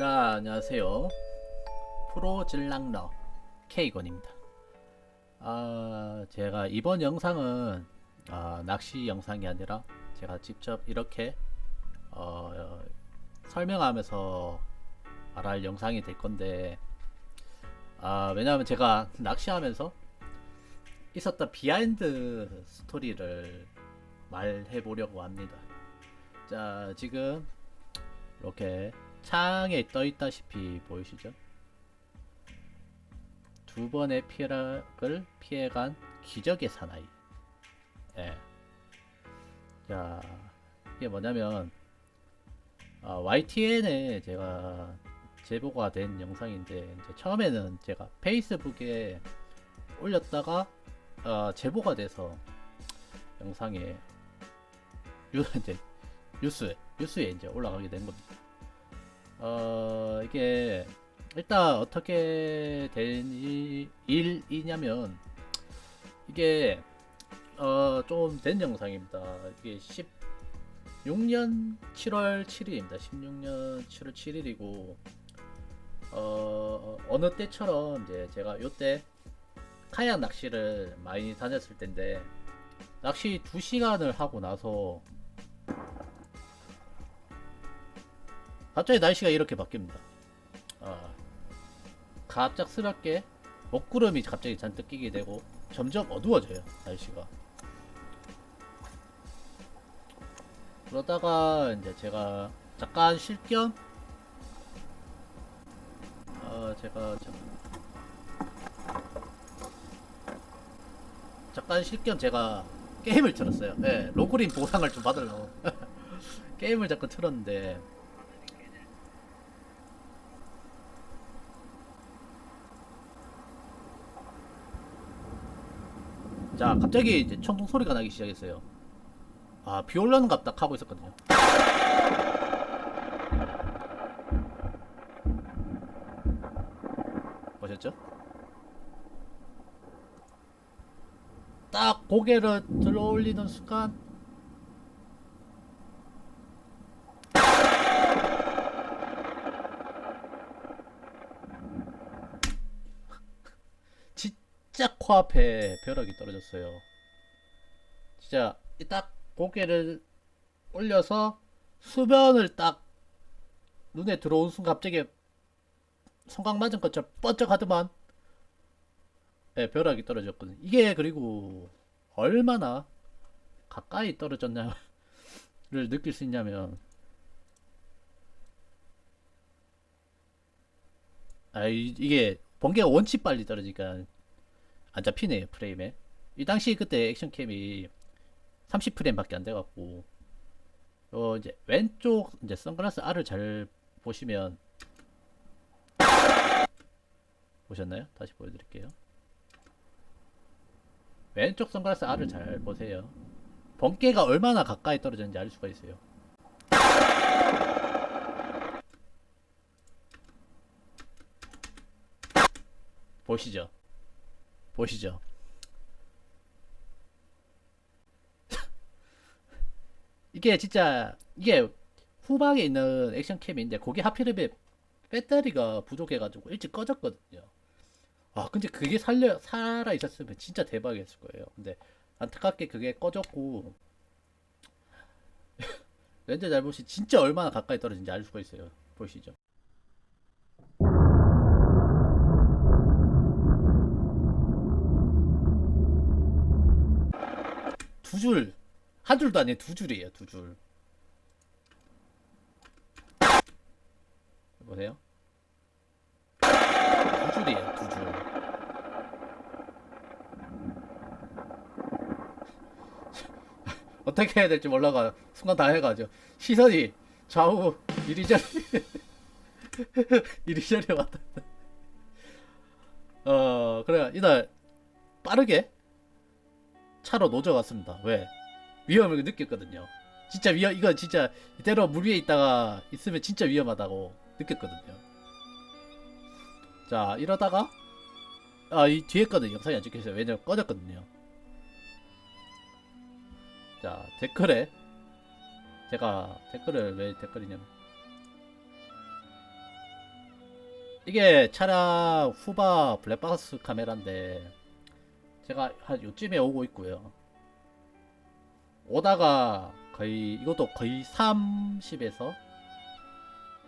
자, 안녕하세요. 프로 질랑러 K건입니다. 아, 제가 이번 영상은 아, 낚시 영상이 아니라 제가 직접 이렇게 어, 어, 설명하면서 말할 영상이 될 건데 아, 왜냐하면 제가 낚시하면서 있었던 비하인드 스토리를 말해 보려고 합니다. 자, 지금 이렇게 창에 떠 있다시피 보이시죠? 두 번의 피해락을 피해간 기적의 사나이. 예. 자, 이게 뭐냐면, 아, YTN에 제가 제보가 된 영상인데, 처음에는 제가 페이스북에 올렸다가, 어, 제보가 돼서 영상에, 유, 이제, 뉴스에, 뉴스에 이제 올라가게 된 겁니다. 어, 이게 일단 어떻게 된 이- 일이냐면 이게 어, 좀 된 영상입니다. 이게 16년 7월 7일입니다. 16년 7월 7일이고 어, 어느 때처럼 이제 제가 요때 카약 낚시를 많이 다녔을 텐데 낚시 2시간을 하고 나서 갑자기 날씨가 이렇게 바뀝니다. 아, 갑작스럽게 먹구름이 갑자기 잔뜩 끼게 되고 점점 어두워져요 날씨가. 그러다가 이제 제가 잠깐 쉴 겸, 어 제가 참, 잠깐 쉴겸 제가 게임을 틀었어요. 네, 로그린 보상을 좀 받으려고 게임을 잠깐 틀었는데 자 갑자기 이제 청동 소리가 나기 시작했어요 아 비 올라는 갑다 하고 있었거든요 보셨죠? 딱 고개를 들어 올리는 순간 진짜 코앞에 벼락이 떨어졌어요. 진짜 이딱 고개를 올려서 수면을 딱 눈에 들어온 순간 갑자기 성광 맞은 것처럼 번쩍하더만 네, 벼락이 떨어졌거든요. 이게 그리고 얼마나 가까이 떨어졌냐를 느낄 수 있냐면 아 이, 이게 번개가 원치 빨리 떨어지니까 안 잡히네요 프레임에. 이 당시 그때 액션캠이 30프레임밖에 안 돼갖고. 어 이제 왼쪽 이제 선글라스 R을 잘 보시면 보셨나요? 다시 보여드릴게요. 왼쪽 선글라스 R을 잘 보세요. 번개가 얼마나 가까이 떨어졌는지 알 수가 있어요. 보시죠 보시죠 이게 진짜 이게 후방에 있는 액션 캠인데 거기 하필이면 배터리가 부족해가지고 일찍 꺼졌거든요. 아 근데 그게 살려 살아 있었으면 진짜 대박이었을 거예요. 근데 안타깝게 그게 꺼졌고 렌즈 잘못이 진짜 얼마나 가까이 떨어진지 알 수가 있어요. 보시죠. 줄, 한 줄도 아니에요. 두 줄이에요. 두 줄. 보세요. 두 줄이에요. 두 줄. 어떻게 해야 될지 몰라가 순간 다 해가지고 시선이 좌우 이리저리 이리저리 왔다. 어 그래 이날 빠르게 차로 노져갔습니다. 왜? 위험을 느꼈거든요. 진짜 위험, 이거 진짜 이대로 물 위에 있다가 있으면 진짜 위험하다고 느꼈거든요. 자, 이러다가, 아, 이 뒤에 거는 영상이 안 찍혀있어요. 왜냐면 꺼졌거든요. 자, 댓글에, 제가 댓글을 왜 댓글이냐면, 이게 차량 후바 블랙박스 카메라인데 제가 한 요쯤에 오고 있고요. 오다가 거의 이것도 거의 30에서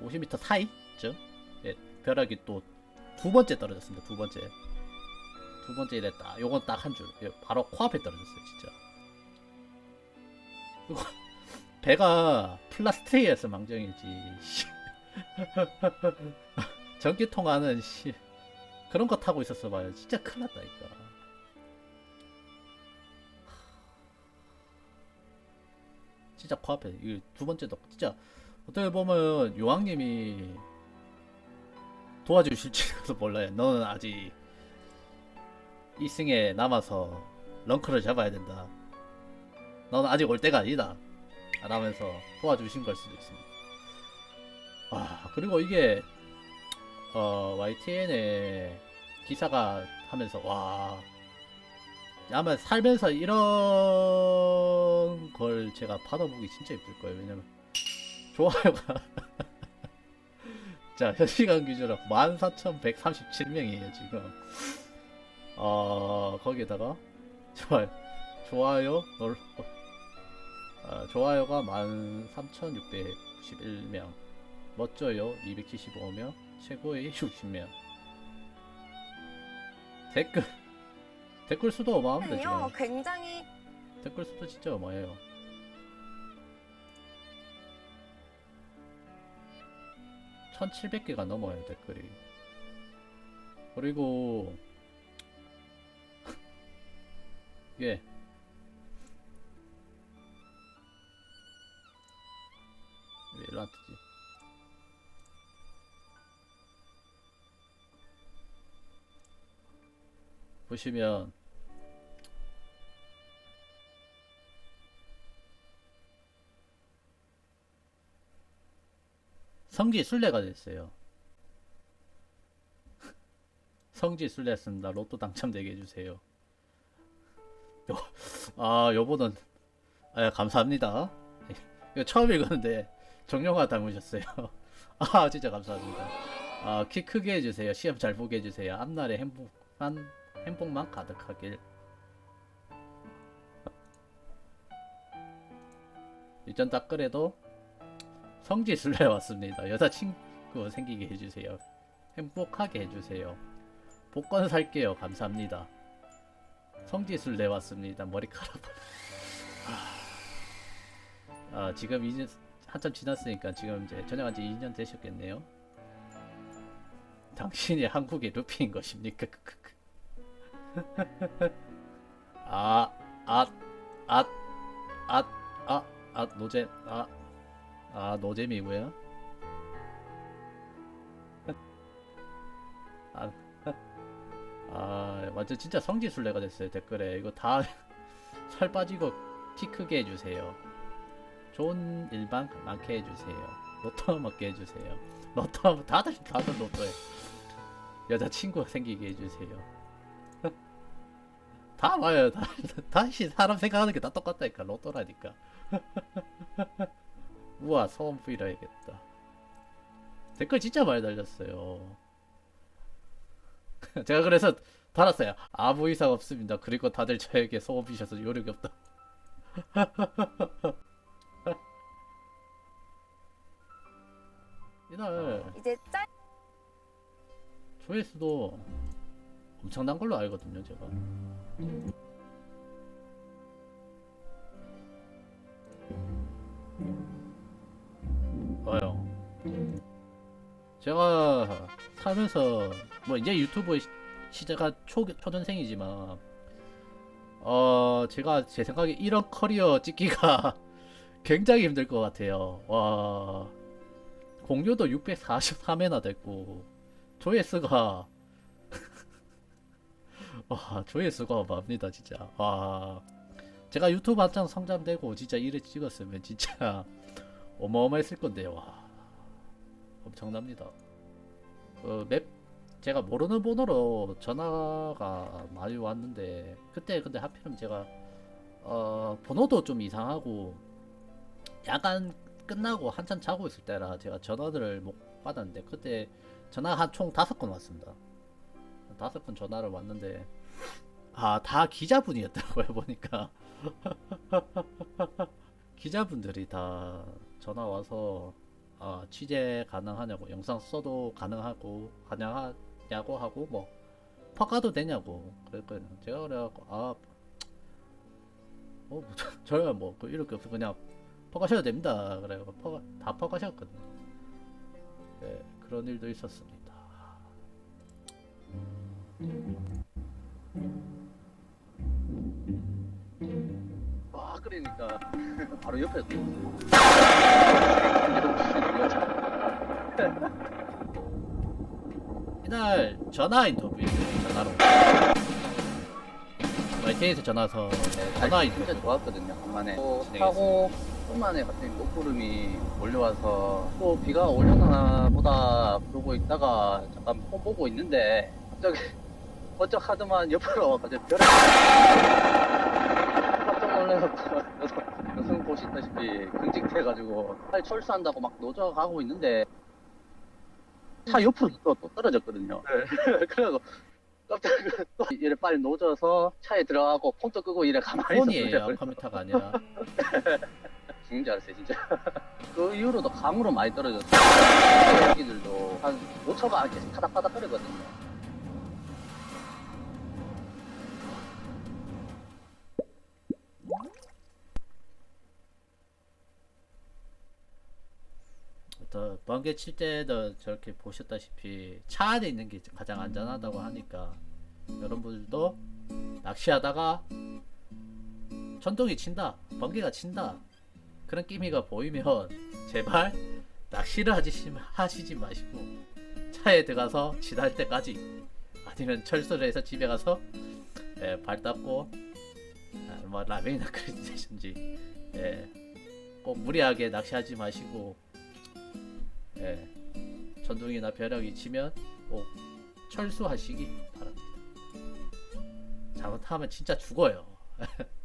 50m 사이쯤 예, 벼락이 또 두 번째 떨어졌습니다. 두 번째 두 번째 이랬다. 요건 딱 한 줄. 예, 바로 코앞에 떨어졌어요, 진짜. 이거 배가 플라스틱이어서 망정이지. 씨. 전기 통하는 씨 그런 거 타고 있었어 봐요. 진짜 큰일 났다니까. 진짜 코앞에 이 두 번째도 진짜 어떻게 보면 요왕님이 도와주실지도 몰라요. 너는 아직 2승에 남아서 런커를 잡아야 된다. 너는 아직 올 때가 아니다. 라면서 도와주신 걸 수도 있습니다. 아 그리고 이게 어 YTN에 기사가 하면서 와 아마 살면서 이런 걸 제가 받아보기 진짜 힘들 거예요. 왜냐면 좋아요가 자 현시간 기준으로 14,137명이에요 지금. 어 거기에다가 좋아요 좋아요 놀 어, 좋아요가 13,691명 멋져요 275명 최고의 60명 댓글 댓글 수도 어마합니다 지금 요 굉장히 댓글 수도 진짜 어마해요. 천칠백 개가 넘어요 댓글이. 그리고 예. 왜 일로 안 뜨지? 보시면 성지 순례가 됐어요. 성지 순례했습니다. 로또 당첨되게 해주세요. 요, 아, 요번은, 아, 감사합니다. 이거 처음 읽었는데, 정영화 닮으셨어요. 아, 진짜 감사합니다. 아, 키 크게 해주세요. 시험 잘 보게 해주세요. 앞날에 행복한, 행복만 가득하길. 이전 댓글에도 성지 순례 왔습니다. 여자친구 생기게 해주세요. 행복하게 해주세요. 복권 살게요. 감사합니다. 성지 순례 왔습니다. 머리카락. 아, 아, 지금 2년 한참 지났으니까 지금 이제 전역한 지 2년 되셨겠네요. 당신이 한국의 루피인 것입니까? 아, 아, 아, 아, 아, 아, 노잼, 아. 아 노잼이고요. 아, 아 완전 진짜 성지순례가 됐어요 댓글에 이거 다 살 빠지고 키 크게 해주세요. 좋은 일반 많게 해주세요. 로또 먹게 해주세요. 로또 다들 다들 로또에 여자친구 생기게 해주세요. 다 와요. 다, 다시 사람 생각하는 게 다 똑같다니까 로또라니까. 우와 소원 뿌려야겠다. 댓글 진짜 많이 달렸어요. 제가 그래서 달았어요. 아무 이상 없습니다. 그리고 다들 저에게 소원 비셔서 요력이 없다. 이날 이제 짤 조회수도 엄청난 걸로 알거든요 제가 제가 살면서 뭐 이제 유튜브 시- 시작한 초 초년생이지만 어 제가 제 생각에 이런 커리어 찍기가 굉장히 힘들 것 같아요. 와 공유도 643회나 됐고 조회수가 와 조회수가 맙니다 진짜. 와 제가 유튜브 한창 성장되고 진짜 이래 찍었으면 진짜 어마어마했을 건데요. 와, 엄청납니다. 그맵 제가 모르는 번호로 전화가 많이 왔는데 그때 근데 하필이면 제가 어 번호도 좀 이상하고 야간 끝나고 한참 자고 있을 때라 제가 전화들을 못 받았는데 그때 전화 한 총 다섯 건 왔습니다. 다섯 건 전화를 왔는데 아 다 기자분이었더라고요 보니까 기자분들이 다 전화 와서 아 취재 가능하냐고 영상 써도 가능하고 가능하냐고 하고 뭐 퍼가도 되냐고 그랬거든요. 제가 그래갖고 아 어, 뭐, 저야 뭐, 그 이럴 게 없어. 그냥 퍼가셔도 됩니다. 그래요. 퍼가, 다 퍼가셨거든요. 네, 그런 일도 있었습니다. 와 끓이니까 바로 옆에 또 이날 전화 인터뷰였어요. 전화로. YTN에서 전화서 네, 전화 인터뷰. 좋았거든요 간만에 또 네, 타고 뿐만에 갑자기 높구름이 몰려와서 또 비가 올려나 보다 그러고 있다가 잠깐 폰 보고 있는데 갑자기 번쩍 하더만 옆으로 갑자기 별을 놀라서 영상 보시다시피 경직돼가지고 빨리 철수한다고 막 노져가고 있는데 차 옆으로 또, 또 떨어졌거든요. 그래서 깜짝 또 이래 빨리 노져서 차에 들어가고 폰도 끄고 이래 가만히 폰이에요. 있었어요. 컴퓨터가 아니라. 죽는 줄 알았어요 진짜. 그 이후로도 감으로 많이 떨어졌어요. 애기들도 한 5초가 계속 파닥파닥 거리거든요 또 번개 칠 때도 저렇게 보셨다시피 차 안에 있는 게 가장 안전하다고 하니까 여러분들도 낚시하다가 천둥이 친다, 번개가 친다 그런 끼미가 보이면 제발 낚시를 하지, 하시지 마시고 차에 들어가서 지날 때까지 아니면 철수를 해서 집에 가서 예, 발 닦고 아, 뭐 라면이나 끓이든지 예, 꼭 무리하게 낚시하지 마시고 예, 전동이나 벼락이 치면 꼭 철수하시기 바랍니다. 잘못하면 진짜 죽어요.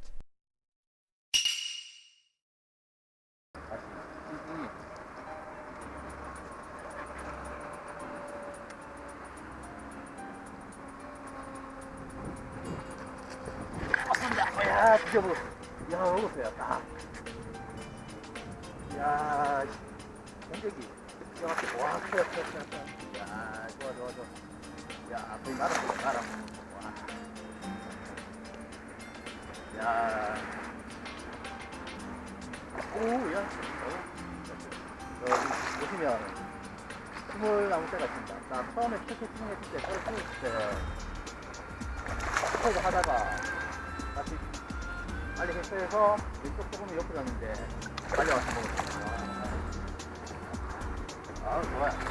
야 좋아 좋아 좋아. 야 거의 날았어 날아 와. 야. 오 야 어, 여기 보시면 스물 나무 때가 있습니다. 나 처음에 최초 진행했을 때 서로 찍었을 때 스포드 하다가 다시 빨리 회수해서 왼쪽 조금 옆으로 갔는데 빨리 와서. 아, 아 좋아요.